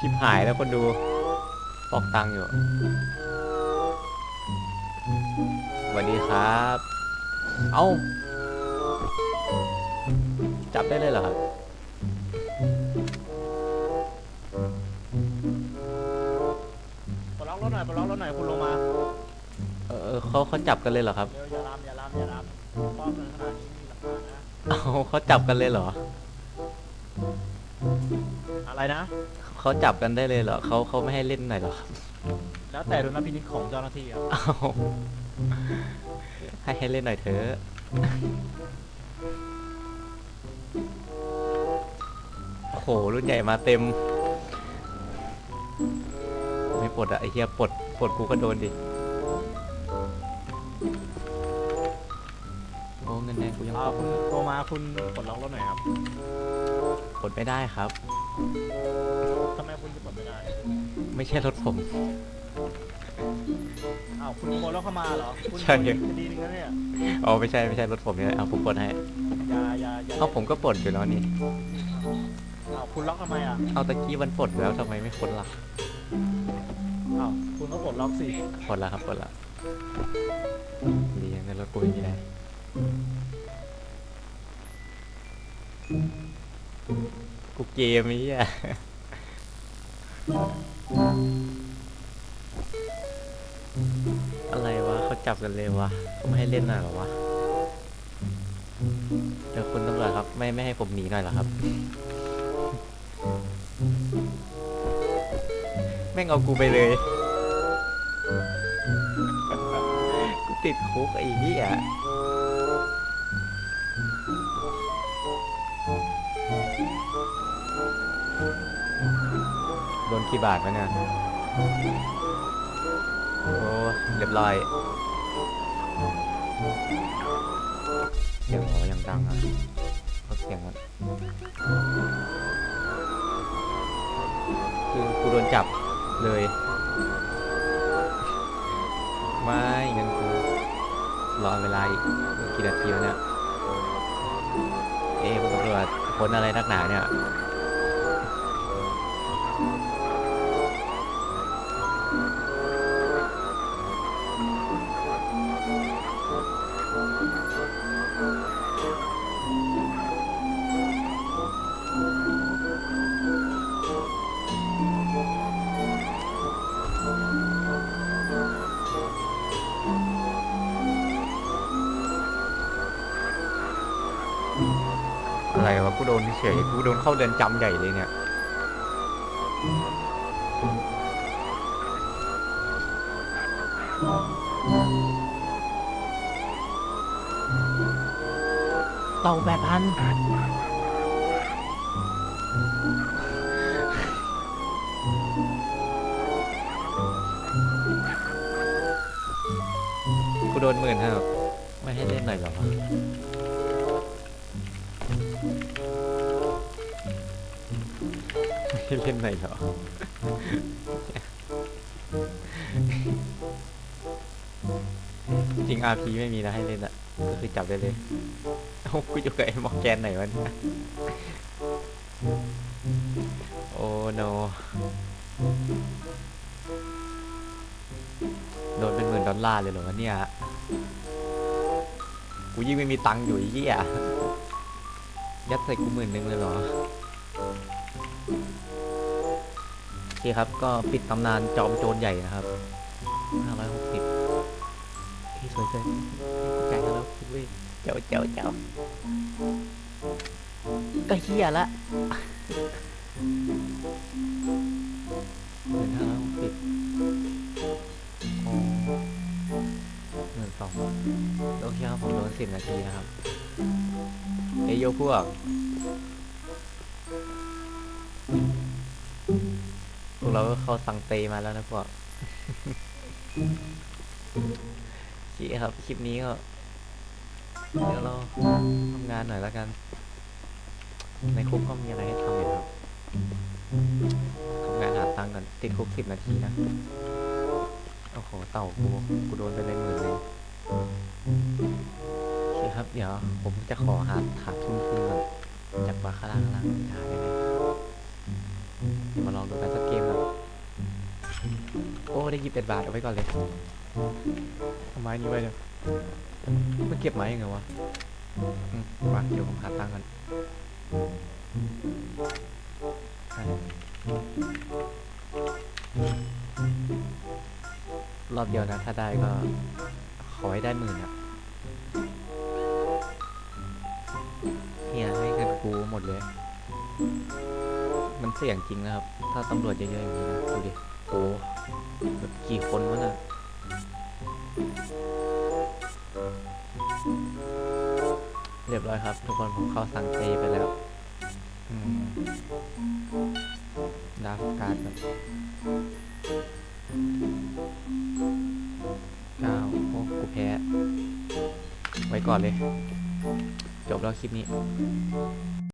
ชิบหายแล้วคนดูปอกตังค์อยู่สวัสดีครับ เอ้า จับได้เลยเหรอครับ ปลดล็อกรถหน่อยปลดล็อกรถหน่อยคุณลงมาเออเออเขาเขาจับกันเลยเหรอครับ เร็วอย่าลามอย่าลามอย่าลามป้อมเงินขนาดนี้มีหลักฐานนะ เอ้าเขาจับกันเลยเหรอ อะไรนะ เขาจับกันได้เลยเหรอเขาเขาไม่ให้เล่นหน่อยเหรอครับแล้วแต่ดุลพินิจของเจ้าหน้าที่ครับเอ้าให้ให้เล่นหน่อยเถอะโอ้โหรุ่นใหญ่มาเต็ม ไม่ปลดอะไอเฮียปลดปลดกูก็โดนดิโอ้เงินแดงกูยังอ่าคุณโทรมาคุณปลดล็อกรถหน่อยครับ ปลดไม่ได้ครับ ทำไมคุณจะปลดไม่ได้ไม่ใช่รถผม อ้าวคุณโมแล้วเข้ามาเหรอคุณใช่โดนคดีหนึงแล้วเนี่ยอ๋อไม่ใช่ไม่ใช่รถผมเนี่ยเอาผมปลดให้อย่าอย่าอย่าเอาผมก็ปลดอยู่แล้วนี่อ้าวคุณล็อกทำไมอะเอาตะกี้มันปลดแล้วทำไมไม่ปลดล่ะอ้าวคุณก็ปลดล็อกสิปลดแล้วครับปลดแล้วดีในรถกูไม่มีอะไรกูเกมไอ้เหี้ย อะไรวะเขาจับกันเลยวะเขาไม่ให้เล่นหน่อยเหรอวะเดี๋ยวคุณตำรวจครับไม่ไม่ให้ผมหนีหน่อยเหรอครับ แม่งเอากูไปเลย กูติดคุกไอ้เหี้ย โดนกี่บาทวะเนี่ย โอ้เรียบร้อยเสียงหอยังดังอะเขาเสียงมันคือกูโดนจับเลย ไม่เงินกูรอเวลาอีกกี่นาทีวเนี่ย เอ๊ะคุณตำรวจพ้นอะไรนักหนาเนี่ย อะไรวะกูโดนเฉยๆกูโดนเข้าเรือนจำใหญ่เลยเนี่ยเต่าแปดพันกูโดนหมื่นครับไม่ให้เล่นหน่อยเหรอวะ เล่นไหนเหรอ จริง RP ไม่มีนะให้เล่นอะก็คือจับได้เลยเอ้ากูอยู่กับไอ้มอร์แกนไหนวะเนี่ยโอ้ no โดนเป็นหมื่นดอลลาร์เลยเหรอวะเนี่ย กูยิ่งไม่มีตังค์อยู่ไอ้เหี้ยยัดใส่กูหมื่นหนึ่งเลยเหรอโอเคครับ ก็ปิดตำนานจอมโจรใหญ่นะครับ 560ที่สวยเกินใจกันแล้วคิดเว้ยเจ้าเจ้าเจ้าก็เฮียละหมื่นห้าร้อยหกสิบอ๋อหมื่นสองโอเคครับผมโดนสิบนาทีนะครับเอยโยพวกพวก เราก็เข้าสังเตมาแล้วนะพวกโอเคครับ คลิปนี้ก็ เดี๋ยวเราทำงานหน่อยแล้วกัน ในคุกก็มีอะไรให้ทำอยู่ครับทำงานหาตังค์ก่อนติดคุกสิบนาทีนะ โอ้โห เต่ากูกูโดนไปเลยหมื่นเลยโอเคครับ เดี๋ยวผมจะขอหาหาทุนคืนก่อนจากบาคาร่าข้างล่างหาได้ไหม เดี๋ยวมาลองดูกันสักเกมครับโอ้ได้ยี่สิบเอ็ดบาทเอาไว้ก่อนเลยเอาไม้นี้ไว้เลยมันเก็บไม้ยังไงวะอืมมาเดี๋ยวผมหาตังค์กันรอบเดียวนะ ถ้าได้ก็ขอให้ได้หมื่นอะ เสี่ยงจริงนะครับ ถ้าตำรวจเยอะๆอย่างนี้นะดูดิโอ้แบบกี่คนวะน่ะเรียบร้อยครับ ทุกคนผมเข้าสังเตไปแล้วดาฟการ์ดแบบเก้าโอ้กูแพ้ ไว้ก่อนเลย จบแล้วคลิปนี้